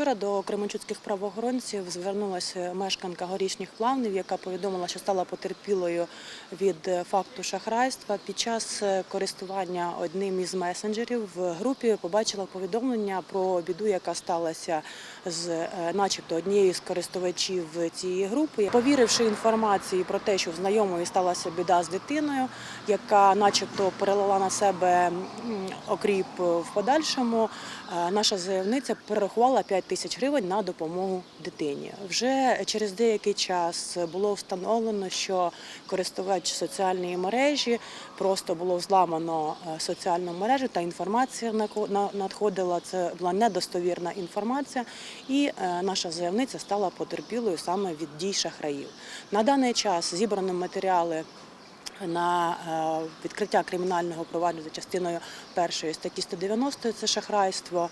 Вчора до кременчуцьких правоохоронців звернулася мешканка горішніх плавнів, яка повідомила, що стала потерпілою від факту шахрайства. Під час користування одним із месенджерів в групі побачила повідомлення про біду, яка сталася з, е, начебто, однією з користувачів цієї групи. Повіривши інформації про те, що в знайомої сталася біда з дитиною, яка, начебто, перелила на себе окріп в подальшому, е, наша заявниця перерахувала 5 тисяч гривень на допомогу дитині. Вже через деякий час було встановлено, що користувач соціальної мережі просто було взламано е, соціальну мережу та інформація надходила. Це була недостовірна інформація, і е, наша заявниця стала потерпілою саме від дій шахраїв. На даний час зібрані матеріали на е, відкриття кримінального провадження за частиною першої статті 190 – це шахрайство.